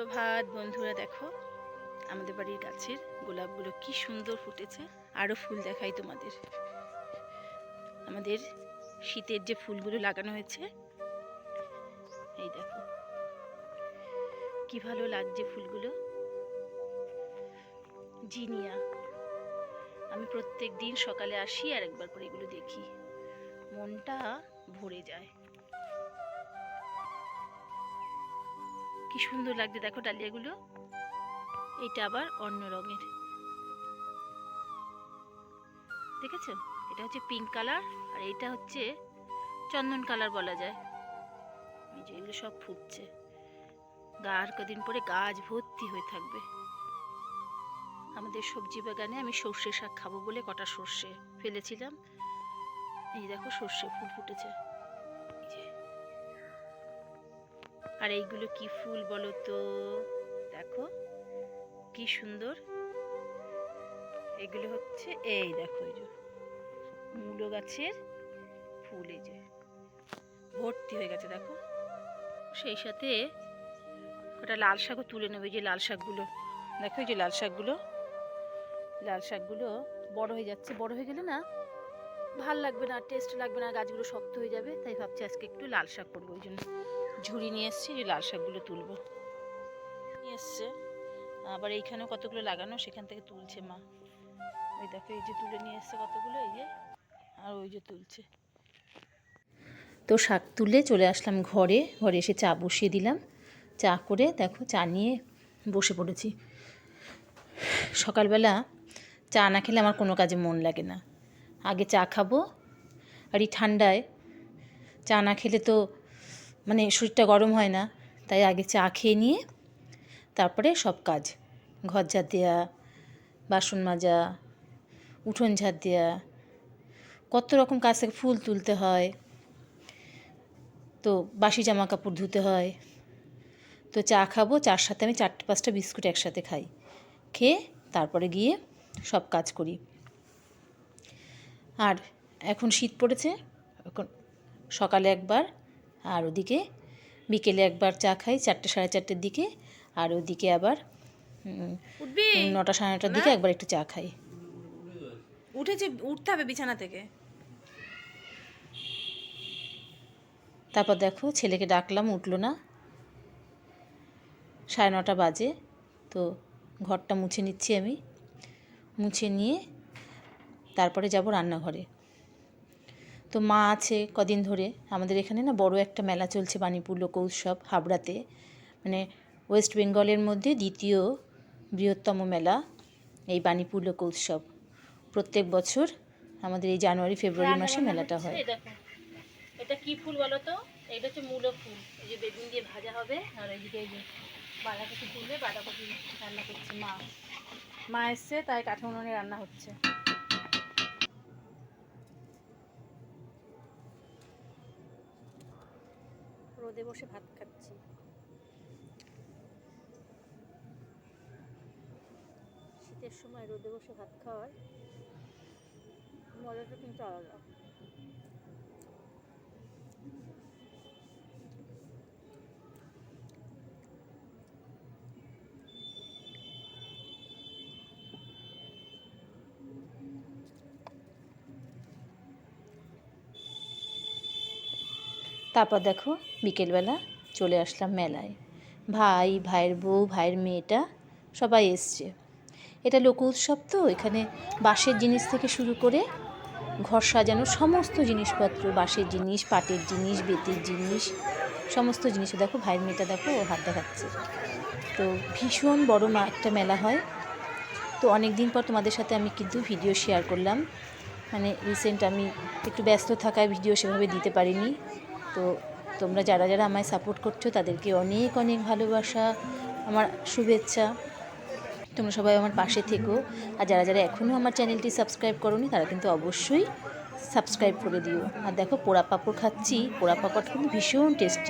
সুপ্রভাত বন্ধুরা, দেখো, আমাদের বাড়ির গাছের গোলাপগুলো কি সুন্দর ফুটেছে আরও ফুল দেখাই তোমাদের। আমাদের শীতের যে ফুলগুলো লাগানো হয়েছে, এই দেখো, কি ভালো লাগছে ফুলগুলো। জিনিয়া, আমি প্রত্যেক দিন সকালে আসি আর একবার করে এগুলো দেখি। মনটা ভরে যায়। কি সুন্দর লাগছে দেখো ডালিয়াগুলো। এটা আবার অন্য রঙের। দেখেছ? এটা হচ্ছে পিঙ্ক কালার আর এটা হচ্ছে চন্দন কালার বলা যায়। এই যে এগুলো সব ফুটছে। আর কদিন পরে গাছ ভর্তি হয়ে থাকবে। আমাদের সবজি বাগানে আমি সর্ষে শাক খাব বলে কটা সর্ষে ফেলেছিলাম। এই দেখো সর্ষে ফুল ফুটেছে। আর এইগুলো কি ফুল বলো তো? দেখো, কি সুন্দর। এগুলো হচ্ছে, এই দেখো, এই যে মূলো গাছের ফুল, এই যে ভর্তি হয়ে গেছে, দেখো। সেই সাথে ওটা লাল শাকও তুলে নেবে যে লাল শাকগুলো। দেখো, এই যে লাল শাকগুলো। লাল শাকগুলো বড় হয়ে যাচ্ছে। বড় হয়ে গেলে না ভালো লাগবে না টেস্ট লাগবে না গাছগুলো শক্ত হয়ে যাবে। তাই ভাবছি আজকে একটু লাল শাক করব ওই জন্য। ঝুড়ি নিয়ে এসছি, যে লাল শাকগুলো তুলবো। নিয়ে এসছে। আবার এইখানেও কতগুলো লাগানো, সেখান থেকে তুলছে মা। ওই দেখো, এই যে তুলে নিয়ে এসছে কতগুলো, এই যে, আর ওই যে তুলছে। তো শাক তুলে চলে আসলাম ঘরে। ঘরে এসে চা বসিয়ে দিলাম। চা করে দেখো, চা নিয়ে বসে পড়েছি। সকালবেলা চা না খেলে আমার কোনো কাজে মন লাগে না। আগে চা খাব। আর এই ঠান্ডায় চা না খেলে তো মানে শরীরটা গরম হয় না, তাই আগে চা খেয়ে নিয়ে তারপরে সব কাজ। ঘর ঝাড় দেওয়া বাসন মাজা, উঠোন ঝাড় দেওয়া কত রকম কাজ থেকে, ফুল তুলতে হয়, তো বাসি জামা কাপড় ধুতে হয়, তো চা খাব, চার সাথে আমি চারটে, পাঁচটা বিস্কুট একসাথে খাই, খেয়ে তারপরে গিয়ে সব কাজ করি। আর এখন শীত পড়েছে, এখন সকালে একবার আর ওদিকে বিকেলে একবার চা খাই চারটে সাড়ে চারটের দিকে। আর ওদিকে আবার নটা সাড়ে নটার দিকে একবার একটু চা খাই। উঠেছে উঠতে হবে বিছানা থেকে। তারপর দেখো ছেলেকে ডাকলাম উঠল না। সাড়ে নটা বাজে তো ঘরটা মুছে নিচ্ছি আমি। মুছে নিয়ে তারপরে যাব রান্নাঘরে। তো মা আছে কদিন ধরে। আমাদের এখানে না বড় একটা মেলা চলছে বাণীপুর লোক উৎসব হাবড়াতে। মানে ওয়েস্ট বেঙ্গলের মধ্যে দ্বিতীয় বৃহত্তম মেলা এই বাণীপুর লোক উৎসব। প্রত্যেক বছর আমাদের এই জানুয়ারি ফেব্রুয়ারি মাসে মেলাটা হয়। এটা কি ফুল বলো তো? এটা হচ্ছে মূলো ফুল। এই যে বেগুন দিয়ে ভাজা হবে আর এইদিকে এই যে বাঁধাকপি তুলবে বাঁধাকপি রান্না করছে মা। মা এসছে তাই কাঠি উনুনে রান্না হচ্ছে। রোদে বসে ভাত খাচ্ছি। শীতের সময় রোদে বসে ভাত খাওয়ার মজাটা কিন্তু আলাদা। তারপর দেখো বিকেলবেলা চলে আসলাম মেলায়। ভাই, ভাইয়ের বউ, ভাইয়ের মেয়েটা সবাই এসছে। এটা লোক উৎসব তো, এখানে বাঁশের জিনিস থেকে শুরু করে ঘর সাজানো সমস্ত জিনিসপত্র, বাঁশের জিনিস, পাটের জিনিস, বেতের জিনিস, সমস্ত জিনিস। দেখো ভাইয়ের মেয়েটা দেখো, ও হাত দেখাচ্ছে। তো ভীষণ বড় মা একটা মেলা হয়। তো অনেক দিন পর তোমাদের সাথে আমি কিন্তু ভিডিও শেয়ার করলাম। মানে রিসেন্ট আমি একটু ব্যস্ত থাকায় ভিডিও সেভাবে দিতে পারিনি। তো তোমরা যারা যারা আমায় সাপোর্ট করছ, তাদেরকে অনেক অনেক ভালোবাসা, আমার শুভেচ্ছা। তোমরা সবাই আমার পাশে থেকো। আর যারা যারা এখনও আমার চ্যানেলটি সাবস্ক্রাইব করোনি, তারা কিন্তু অবশ্যই সাবস্ক্রাইব করে দিও। আর দেখো পোড়া পাঁপড় খাচ্ছি, পোড়া পাঁপড় কিন্তু ভীষণ টেস্টি